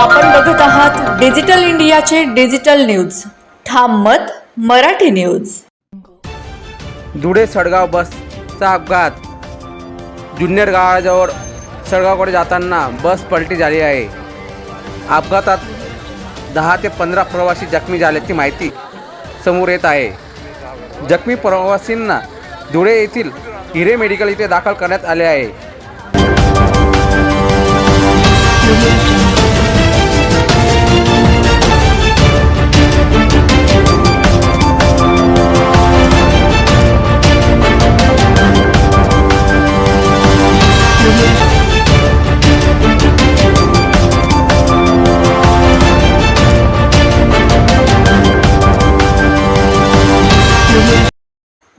आपण बघत आहात डिजिटल इंडियाचे डिजिटल न्यूज. ठाम मत मराठी न्यूज. धुळे सडगाव बसचा अपघात. जुन्नर गावाजवळ सडगावकडे जाताना बस पलटी झाली आहे. अपघातात दहा ते पंधरा प्रवासी जखमी झाल्याची माहिती समोर येत आहे. जखमी प्रवासींना धुळे येथील हिरे मेडिकल इथे दाखल करण्यात आले आहे.